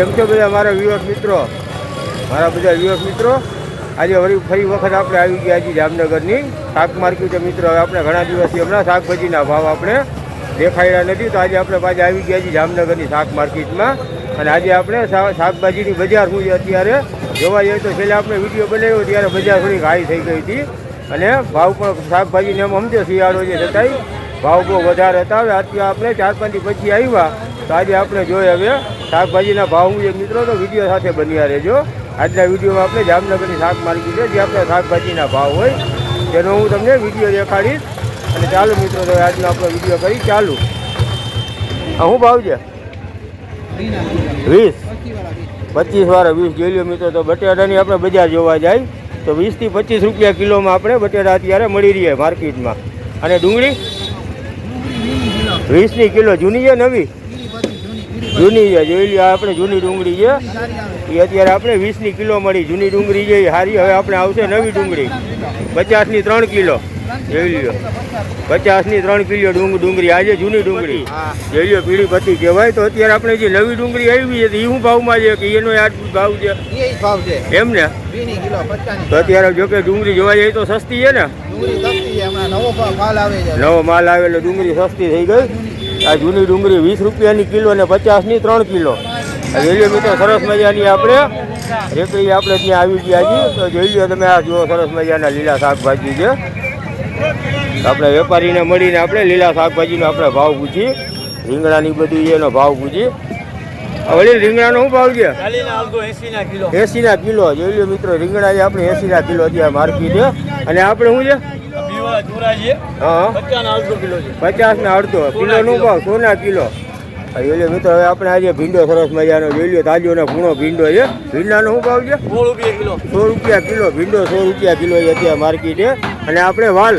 કેમ છો બધા મારા વ્યુઅર્સ મિત્રો, મારા બધા વ્યુઅર્સ મિત્રો, આજે વળી ફરી વખત આપણે આવી ગયા છીએ જામનગરની શાક માર્કેટ. મિત્રો, હવે આપણે ઘણા દિવસથી હમણાં શાકભાજીના ભાવ આપણે દેખાયા નથી. તો આજે આપણે પાછા આવી ગયા છીએ જામનગરની શાક માર્કેટમાં. અને આજે આપણે શાકભાજીની બજાર શું છે અત્યારે જોવા જઈએ તો છેલ્લે આપણે વીડિયો બનાવ્યો ત્યારે બજાર થોડીક હાઈ થઈ ગઈ હતી. અને ભાવ પણ શાકભાજીને એમ સમજે શિયાળો છે છતાંય ભાવ બહુ વધારે હતા. હવે અત્યારે આપણે ચાર પાંચ દી પછી આવ્યા. તો આજે આપણે જોઈએ હવે શાકભાજીના ભાવ. હું એક મિત્રો તો વીડિયો સાથે બન્યા રહેજો. આજના વિડીયોમાં આપણે જામનગરની શાક માર્કેટ છે જે આપણે શાકભાજીના ભાવ હોય. તેનો હું તમને વીડિયો દેખાડીશ. અને ચાલો મિત્રો, તો આજનો આપણો વીડિયો કરી ચાલુ. શું ભાવ છે? વીસ. પચીસ વાળા વીસ. જોઈ મિત્રો, તો બટેટાની આપણે બજાર જોવા જાય. તો વીસથી પચીસ રૂપિયા કિલોમાં આપણે બટેટા અત્યારે મળી રહીએ માર્કેટમાં. અને ડુંગળી? વીસની કિલો જૂની છે નવી? જૂની છે. જોઈ લઈએ આપણે જૂની ડુંગળી છે. એ અત્યારે આપણે વીસની કિલો મળી. જૂની ડુંગળી છે, એ સારી હવે આપણે આવશે નવી ડુંગળી. પચાસની ત્રણ કિલો. જોઈ લ્યો. પચાસની ત્રણ કિલો ડુંગ ડુંગળી. આજે જૂની ડુંગળી. જોઈ લ્યો પીળી પત્તી કહેવાય. તો અત્યારે આપણે જે નવી ડુંગળી આવી છે એ શું ભાવમાં છે કે એનો આ ભાવ છે? એ ભાવ છે. એમ ને? તો અત્યારે જો કે ડુંગળી જોવા જઈએ તો સસ્તી છે ને? નવો માલ આવે એટલે ડુંગળી સસ્તી થઈ ગઈ. આ જૂની ડુંગળી વીસ રૂપિયાની કિલો ને પચાસની ત્રણ કિલો. જોઈ લો મિત્રો સરસ મજાની આપણે રેકડી આપણે ત્યાં આવી ગયા છીએ. તો જોઈ લો તમે આ જુઓ સરસ મજાના લીલા શાકભાજી છે. આપણે વેપારીને મળીને આપણે લીલા શાકભાજીનો આપણે ભાવ પૂછીએ રીંગણાની બધું એનો ભાવ પૂછીએ વળી રીંગણાનો શું ભાવ છે? એસીના કિલો. જોઈ લો મિત્રો રીંગણા છે આપણે એસીના કિલો અત્યારે માર્કેટ છે. અને આપણે શું છે? હા. પચાસ ને અડધો. કિલો નો ભાવ સોના કિલો. જોઈ લો મિત્રો હવે આપણે આજે ભીંડો સરસ મજાનો જોઈ લો તાજો ને ભૂણો ભીંડો છે. ભીંડાનો શું ભાવ છે? સો રૂપિયા કિલો ભીંડો સો રૂપિયા કિલો છે અત્યારે માર્કેટે અને આપણે વાલ.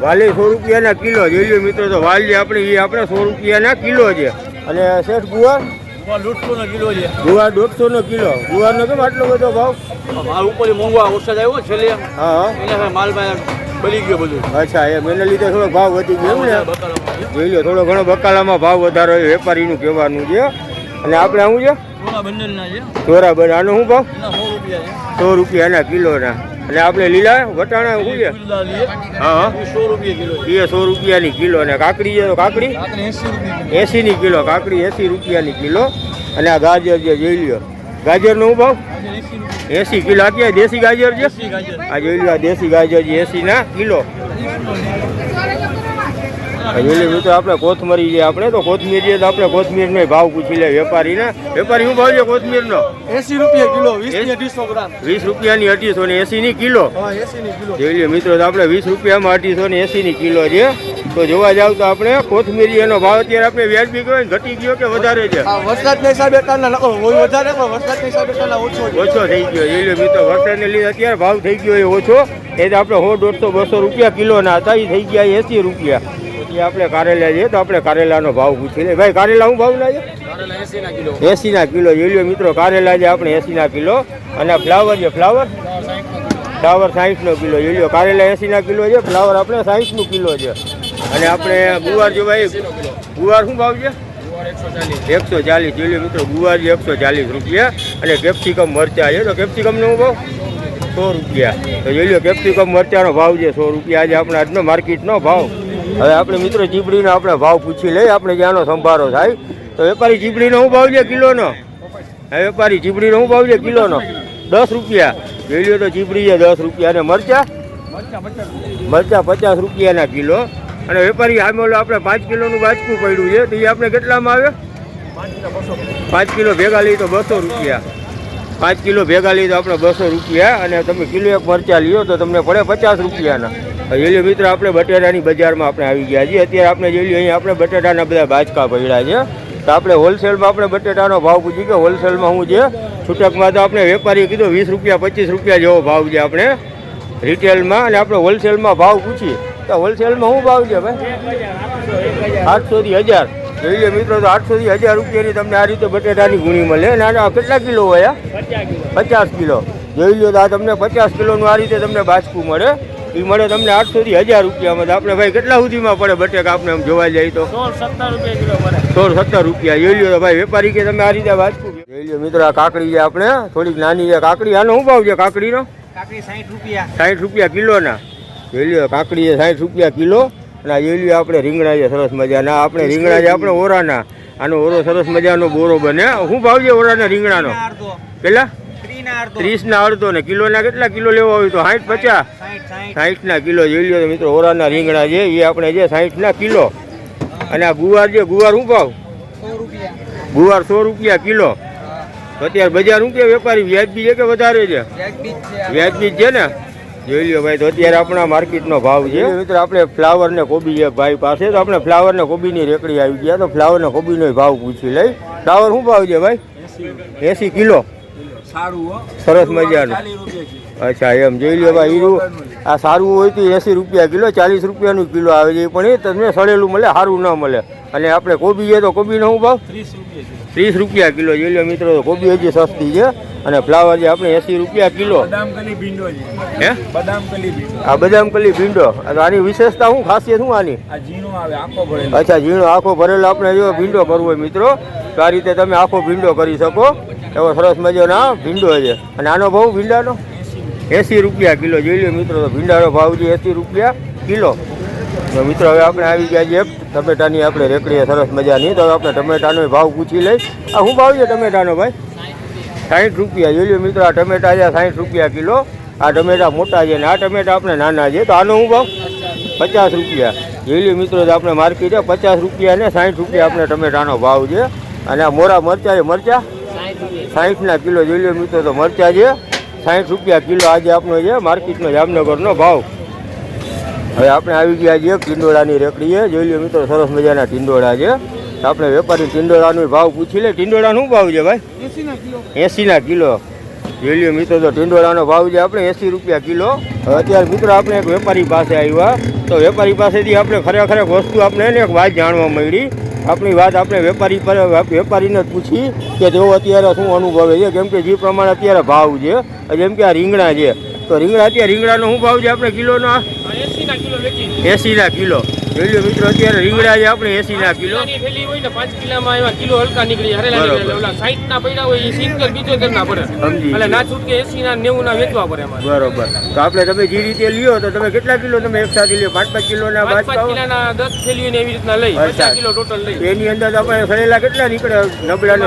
વાલી સો રૂપિયાના કિલો જોઈ લો મિત્રો તો વાલ જે આપણે એ આપણે સો રૂપિયાના કિલો છે. અને શેઠ ગુવાર? ગુવાર દોઢસો નો કિલો. ગુવારનો કેમ આટલો બધો ભાવ? હા હા અચ્છા એમ એને લીધે થોડો ભાવ વધી ગયો ને. જોઈ લો થોડો ઘણો બકાલામાં ભાવ વધારો એ વેપારીનું કહેવાનું છે. અને આપણે શું છે? ચોરા બન આનો શું ભાવ? સો રૂપિયાના કિલોના. અને આપણે લીલા વટાણા શું છે? હા એ સો રૂપિયાની કિલો અને કાકડી છે તો કાકડી? એંસીની કિલો કાકડી એંસી રૂપિયાની કિલો. અને આ ગાજર જે જોઈ લ્યો. ગાજરનો હું ભાવ? એસી કિલો. અત્યારે દેશી ગાજર છે? આ જોઈ લો દેશી ગાજર છે એંસીના કિલો. આ જોઈ લો આપણે કોથમરી છે આપણે તો કોથમીર છે તો આપણે કોથમીરનો ભાવ પૂછી લે વેપારીને. વેપારી શું ભાવ છે કોથમીરનો? એસી રૂપિયા કિલો વીસની અઢીસો ગ્રામ. વીસ રૂપિયાની અઢીસો ને કિલો. એસી ની કિલો. જોઈ લો મિત્રો તો આપણે વીસ રૂપિયામાં અઢીસો ને એંસીની કિલો છે. તો જોવા જાવ તો આપણે કોથમીરી એનો ભાવ અત્યારે આપણે વ્યાજબી ગયો ઘટી ગયો કે વધારે છે? વરસાદના હિસાબે નકો વધારે પણ વરસાદના હિસાબે ઓછો ઓછો થઈ ગયો. જોઈ લો મિત્રો વરસાદને લીધે અત્યારે ભાવ થઈ ગયો એ ઓછો. એ તો આપણે સો દોઢસો બસો રૂપિયા કિલોના હતા એ થઈ ગયા એંસી રૂપિયા. એ આપણે કારેલા છે તો આપણે કારેલાનો ભાવ પૂછી લે ભાઈ કારેલા શું ભાવ લાગે એંસીના કિલો. જોઈ લો મિત્રો કારેલા છે આપણે એંસીના કિલો. અને ફ્લાવર છે ફ્લાવર? ફ્લાવર સાહીઠનો કિલો. જોઈ લો કારેલા એંસીના કિલો છે ફ્લાવર આપણે સાહીઠનું કિલો છે. અને આપણે ગુવાર જો ભાઈ, ગુવાર શું ભાવ છે? એકસો ચાલીસ જોઈએ મિત્રો, ગુવાર છે એકસો ચાલીસ રૂપિયા. અને કેપ્સિકમ મરચા છે. તો કેપ્સિકમનો ભાવ? સો રૂપિયા. તો જોઈ લો, કેપ્સિકમ મરચાનો ભાવ છે સો રૂપિયા. આજે આપણે આજનો માર્કેટનો ભાવ. હવે આપણે મિત્રો ચીપડીનો આપણે ભાવ પૂછી લઈએ. આપણે જ્યાંનો સંભારો થાય. તો વેપારી ચીપડીનો શું ભાવ છે કિલોનો? હવે વેપારી ચીપડીનો શું ભાવ છે કિલોનો? દસ રૂપિયા. જોઈ લો તો ચીપડી છે દસ રૂપિયા. અને મરચા? મરચા પચાસ રૂપિયાના કિલો. અને વેપારી સામે ઓલો આપણે પાંચ કિલોનું બાચકું પડ્યું છે, તો એ આપણે કેટલામાં આવે? પાંચ કિલો ભેગા લઈએ તો બસો રૂપિયા. પાંચ કિલો ભેગા લઈએ તો આપણે બસો રૂપિયા અને તમે કિલો એક મરચા લ્યો તો તમને પડે પચાસ રૂપિયાના. જોઈ મિત્ર, આપણે બટેટાની બજારમાં આપણે આવી ગયા છીએ. અત્યારે આપણે જોઈ લો અહીંયા આપણે બટેટાના બધા બાચકા પડ્યા છે. તો આપણે હોલસેલમાં આપણે બટેટાનો ભાવ પૂછી કે હોલસેલમાં શું છે, છૂટકમાં તો આપણે વેપારીએ કીધું વીસ રૂપિયા, પચીસ રૂપિયા જેવો ભાવ છે આપણે રિટેલમાં. અને આપણે હોલસેલમાં ભાવ પૂછીએ. તો હોલસેલમાં શું ભાવ છે ભાઈ? આઠસોથી હજાર. જોઈએ લે મિત્રો તો આઠસોથી હજાર રૂપિયાની તમને આ રીતે બટેટાની ગુણી મળે. અને આના કેટલા કિલો હોય આ? પચાસ કિલો. જોઈ લો તો આ તમને પચાસ કિલોનું આ રીતે તમને બાચકું મળે. એ મળે તમને આઠસોથી હજાર રૂપિયામાં. તો આપણે ભાઈ કેટલા સુધીમાં પડે બટેકા? આપણે આમ જોવા જાય તો. સોળ સત્તર રૂપિયા કિલો પડે. સોળ સત્તર રૂપિયા. જોઈ લ્યો ભાઈ વેપારી કે તમે આ રીતે બાચકું જોઈ લો મિત્રો આ કાકડી છે આપણે. થોડીક નાની છે. કાકડી આનો શું ભાવ છે કાકડીનો? કાકડી સાઠ રૂપિયા. સાઠ રૂપિયા કિલોના. જોઈ લ્યો કાકડી સાઠ રૂપિયા કિલો અને આ જોઈ આપણે રીંગણા છે સરસ મજાના. આપણે રીંગણા છે આપણે ઓરાના. આનો ઓરો સરસ મજાનો બોરો બને. શું ભાવ છે ઓરાના રીંગણાનો? પેલા ત્રીસ ના અડધો. ને કિલોના કેટલા કિલો લેવા હોય તો? સાઠ પચાસ? સાઠ ના કિલો જોઈ લો મિત્રો ઓરાના રીંગણા છે. એ આપણે છે સાઠના કિલો. અને આ ગુવાર છે. ગુવાર શું ભાવ? ગુવાર સો રૂપિયા કિલો. અત્યારે બજાર શું કે વેપારી વ્યાજબી છે કે વધારે છે? વ્યાજબી છે ને? જોઈ લ્યો ભાઈ તો અત્યારે આપણા માર્કેટનો ભાવ છે. મિત્રો આપણે ફ્લાવર ને કોબી છે ભાઈ પાસે. તો આપણે ફ્લાવર ને કોબીની રેકડી આવી ગયા. તો ફ્લાવર ને કોબીનો ભાવ પૂછી લઈ. ફ્લાવર શું ભાવ છે ભાઈ? એસી કિલો. સારું સરસ મજાનું. અચ્છા એમ. જોઈ લ્યો ભાઈ હીરું. આ સારું હોય તો એંસી રૂપિયા કિલો, ચાલીસ રૂપિયાનું કિલો આવે છે. પણ એ તમને સડેલું મળે સારું ન મળે. અને આપણે કોબી છે તો કોબીનો શું ભાવ? ત્રીસ રૂપિયા કિલો. જોઈ મિત્રો કોબી હજી સસ્તી છે. અને ફ્લાવર છે આપણે એસી રૂપિયા કિલો. હે? આ બદામ કલી ભીંડો આની વિશેષતા શું, ખાસિયત શું આની? અચ્છા, ઝીણો આખો ભરેલો આપણે જો ભીંડો કરવો હોય મિત્રો, તો આ રીતે તમે આખો ભીંડો કરી શકો. એવો સરસ મજાનો ભીંડો છે. અને આનો ભાવ ભીંડાનો? એસી રૂપિયા કિલો. જોઈ લો મિત્રો, તો ભીંડાનો ભાવ છે એસી રૂપિયા કિલો. તો મિત્રો, હવે આપણે આવી ગયા છે ટમેટાની આપણે રેકડીએ સરસ મજાની. તો આપણે ટમેટાનો ભાવ પૂછી લઈ. આ શું ભાવ છે ટમેટાનો ભાઈ? સાઠ રૂપિયા. જોઈ લો મિત્રો, આ ટમેટા છે સાઠ રૂપિયા કિલો. આ ટમેટા મોટા છે ને આ ટમેટા આપણે નાના છે. તો આનો શું ભાવ? પચાસ રૂપિયા. જોઈ લો મિત્રો આપણે માર્કેટ છે પચાસ રૂપિયા ને સાઠ રૂપિયા આપણે ટમેટાનો ભાવ છે. અને આ મોરા મરચા છે, મરચા? સાઠના કિલો. જોઈ લો મિત્રો, તો મરચા છે. સાઠ રૂપિયા કિલો આજે આપણો છે માર્કેટનો જામનગરનો ભાવ. હવે આપણે આવી ગયા છીએ ટીંડોળાની રેકડીએ. જોઈ લો મિત્રો સરસ મજાના ટીંડોળા છે. આપણે વેપારી ટીંડોળાનો ભાવ પૂછી લે. ટીંડોળા શું ભાવ છે ભાઈ? એસીના કિલો. એંસીના કિલો. જોઈ લો મિત્રો તો ટીંડોળાનો ભાવ છે આપણે એંસી રૂપિયા કિલો. હવે અત્યારે મિત્રો આપણે એક વેપારી પાસે આવ્યા. તો વેપારી પાસેથી આપણે ખરેખર વસ્તુ આપણે એક વાત જાણવા મળી. આપણી વાત આપણે વેપારી પર વેપારીને જ પૂછી કે તેઓ અત્યારે શું અનુભવે છે? કેમ કે જે પ્રમાણે અત્યારે ભાવ છે જેમ કે આ રીંગણા છે. તો રીંગણા અત્યારે રીંગણાનો શું ભાવ છે આપણે કિલોનો? એસીના કિલો વેચી એંસીના કિલો. જોઈ મિત્રો અત્યારે રીંગણા જે આપણે એંસીના કિલો. કિલોની થેલી હોય ને પાંચ કિલામાં એવા કિલો હલકા નીકળી હરેલા. નીકળે ઓલા સાઠ ના પડ્યા હોય એ સિત્તેર બીજોતેર ના પડે એટલે ના છૂટકે એસી ના નેવું ના વેચવા પડે અમારે બરોબર. તો આપણે તમે જે રીતે લ્યો તો તમે કેટલા કિલો તમે એક સાથે લ્યો? પાંચ પાંચ કિલોના પાંચ પાંચ બાજકા કિલોના દસ થેલીઓ ને એવી રીતના લઈ. પચાસ કિલો ટોટલ લઈ. એની અંદર આપણે સડેલા કેટલા નીકળે? નબળા ને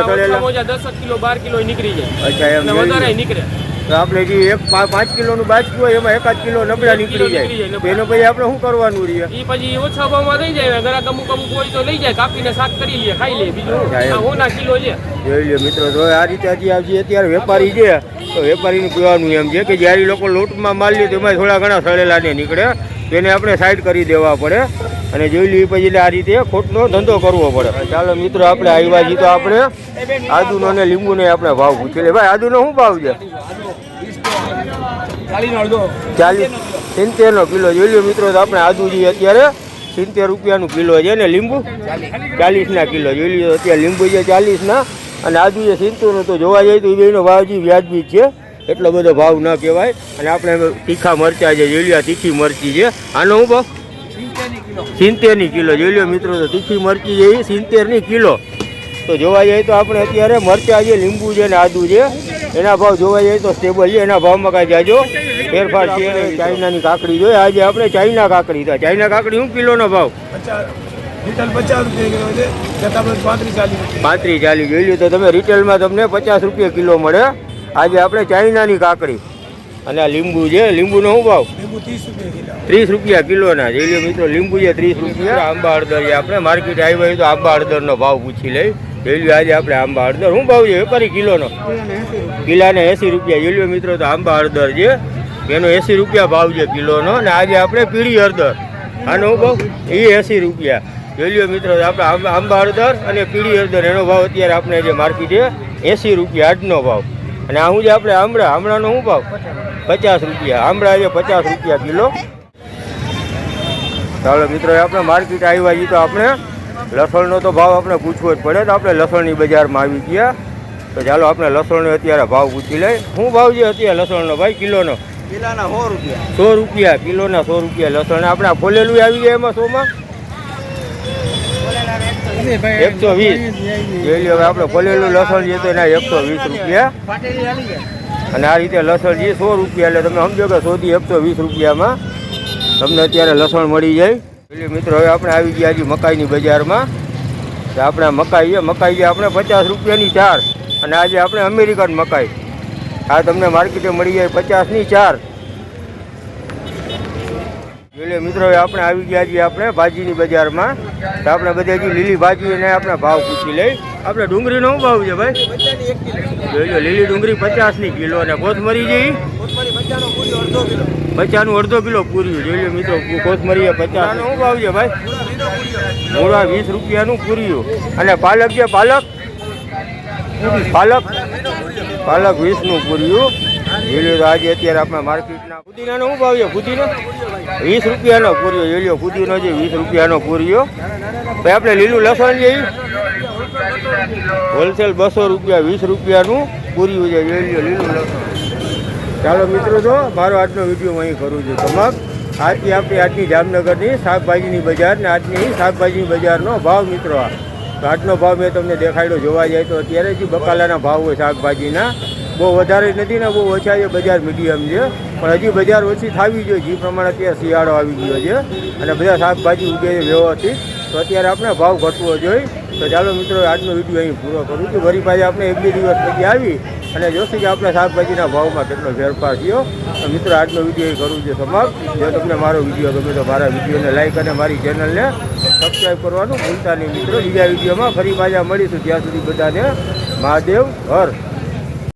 ઓછા દસ કિલો બાર કિલો નીકળી જાય. અચ્છા વધારે નીકળે. તો આપણે જે એક પાંચ કિલોનું બાજકું હોય એમાં એકાદ કિલો નબળા નીકળી જાય. એનો પછી આપણે શું કરવાનું રહીએ? એ પછી ઓછા ભાવમાં થઈ જાય ઘરાક અમુક અમુક હોય તો લઈ જાય કાપીને શાક કરી લે ખાઈ લે બીજું. હોના કિલો છે. જોઈ લે મિત્રો તો આ રીતે હજી આવજી અત્યારે વેપારી છે તો વેપારીનું કહેવાનું એમ છે કે જ્યારે લોકો લોટમાં માલ લે તો એમાં થોડા ઘણા સળેલા ને નીકળે તેને આપણે સાઈડ કરી દેવા પડે. અને જોઈ લઈએ પછી એટલે આ રીતે ખોટનો ધંધો કરવો પડે. ચાલો મિત્રો, આપણે આવ્યા છીએ તો આપણે આદુનો અને લીંબુનો આપણે ભાવ પૂછી ભાઈ, આદુનો શું ભાવ છે? ચાલીસ, સિત્તેરનો કિલો. જોઈ લો મિત્રો, તો આપણે આદુ અત્યારે સિત્તેર રૂપિયાનું કિલો છે ને લીંબુ? ચાલીસના કિલો. જોઈ લીધો અત્યારે લીંબુ છે ચાલીસના અને આદુ જે સિત્તેરનું. તો જોવા જઈએ તો એ બેનો ભાવજી વ્યાજબી છે. એટલો બધો ભાવ ન કહેવાય. અને આપણે તીખા મરચાં છે. જોઈ લો તીખી મરચી છે. આનો શું ભાવ? સિત્તેરની કિલો. જોઈ લો મિત્રો, તો તીખી મરચી છે સિત્તેરની કિલો. તો જોવા જઈએ તો આપણે અત્યારે મરચાં છે, લીંબુ છે ને આદુ છે. એના ભાવ જોવા જઈએ તો સ્ટેબલ છે. એના ભાવમાં કાંઈ જાજો ફેરફાર છે ચાઇનાની કાકડી જોઈએ. આજે આપણે ચાઇના કાકડી તો ચાઇના કાકડી શું કિલોનો ભાવ? પાંત્રીસ ચાલીસ જોઈ લો તો તમે રિટેલમાં તમને પચાસ રૂપિયા કિલો મળે. આજે આપણે ચાઇનાની કાકડી. અને આ લીંબુ છે લીંબુનો શું ભાવ? ત્રીસ રૂપિયા કિલોના જોઈ લ્યો મિત્રો લીંબુ છે ત્રીસ રૂપિયા. આંબા હળદર છે આપણે. માર્કેટ આવ્યો હોય તો આંબા હળદરનો ભાવ પૂછી લઈ. જોઈ આજે આપણે આંબા હળદર. શું ભાવ છે? વેપારી કિલોનો? કિલાને એંસી રૂપિયા. જોઈ મિત્રો તો આંબા હળદર છે. એનો એંસી રૂપિયા ભાવ છે કિલોનો. અને આજે આપણે પીળી હળદર. આનો ભાવ? એ એંસી રૂપિયા. જોઈ લો મિત્રો આપણે આંબા આંબા હળદર અને પીળી હળદર. એનો ભાવ અત્યારે આપણે જે માર્કેટ છે એંસી રૂપિયા આજનો ભાવ. અને આ શું છે આપણે આમળા આમળાનો શું ભાવ? પચાસ રૂપિયા. આમળા છે પચાસ રૂપિયા કિલો. ચાલો મિત્રો આપણે માર્કેટ આવ્યા છીએ તો આપણે લસણનો તો ભાવ આપણે પૂછવો જ પડે. તો આપણે લસણની બજારમાં આવી ગયા. તો ચાલો આપણે લસણનો અત્યારે ભાવ પૂછી લઈએ. શું ભાવ છે અત્યારે લસણનો ભાઈ કિલોનો? કિલોના સો રૂપિયા. સો રૂપિયા કિલોના સો રૂપિયા લસણ. આપણે આ ફોલેલું આવી ગયા એમાં સોમાં? એકસો વીસ. જોઈ લો હવે આપણે ભલેલું લસણ જે તો એના એકસો વીસ રૂપિયા. અને આ રીતે લસણ જે સો રૂપિયા એટલે તમે સમજો કે સોથી એકસો વીસ રૂપિયામાં તમને અત્યારે લસણ મળી જાય. એટલે મિત્રો હવે આપણે આવી ગયા હજી મકાઈની બજારમાં. તો આપણે મકાઈ છે મકાઈ છે આપણે પચાસ રૂપિયાની ચાર. અને આજે આપણે અમેરિકન મકાઈ. આ તમને માર્કેટે મળી જાય પચાસની ચાર. એટલે મિત્રો આપણે આવી ગયા છીએ આપણે ભાજીની બજારમાં. તો આપણે બધા હજી લીલી ભાજી અને આપણે ભાવ પૂછી લઈ. આપણે ડુંગળીનો શું ભાવ છે ભાઈ? જોઈ લીલી ડુંગળી પચાસની કિલો અને કોથમરી જઈ બચ્ચાનું અડધો કિલો પૂર્યું જોઈ લો મિત્રો કોથમરી પચાસ. શું ભાવ છે ભાઈ? મૂળા વીસ રૂપિયાનું પૂર્યું અને પાલક છે પાલક? પાલક? પાલક વીસનું પૂર્યું જોઈ લો તો આજે અત્યારે આપણે માર્કેટના પુદીનાનો શું ભાવ છે? પુદીનો? વીસ રૂપિયાનો પૂર્યો જોઈ લો પુદીનો છે વીસ રૂપિયાનો પૂર્યો. ભાઈ, આપણે લીલું લસણ છે હોલસેલ બસો રૂપિયા, વીસ રૂપિયાનું પૂર્યું છે જોઈ લીલું લસણ. ચાલો મિત્રો તો મારો આજનો વીડિયો અહીં કરું છું તમામ આજથી આપણી, આજની જામનગરની શાકભાજીની બજાર ને આજની શાકભાજીની બજારનો ભાવ મિત્રો આ. તો આજનો ભાવ મેં તમને દેખાડ્યો, જોવા જાય તો અત્યારે જ બકાલાના ભાવ હોય શાકભાજીના, બહુ વધારે નથી ને બહુ ઓછા છે બજાર મીડિયમ છે. પણ હજી બજાર ઓછી થવી જોઈએ. જે પ્રમાણે અત્યારે શિયાળો આવી ગયો છે અને બધા શાકભાજી ઉગે છે વ્યવસ્થિત. તો અત્યારે આપણે ભાવ ઘટવો જોઈએ. તો ચાલો મિત્રો, આજનો વીડિયો અહીં પૂરો કરું છું. વરી પાછી આપણે એક બે દિવસ પછી આવી અને જોશું કે આપણે શાકભાજીના ભાવમાં કેટલો ફેરફાર થયો. તો મિત્રો, આજનો વીડિયો અહીં કરું છું સમાપ્ત. જો તમને મારો વીડિયો ગમે તો મારા વિડીયોને લાઈક અને મારી ચેનલને સબસ્ક્રાઈબ કરવાનું ભૂલતા નહીં મિત્રો. બીજા વિડીયોમાં ફરી પાછા મળીશું. ત્યાં સુધી બધાને મહાદેવ હર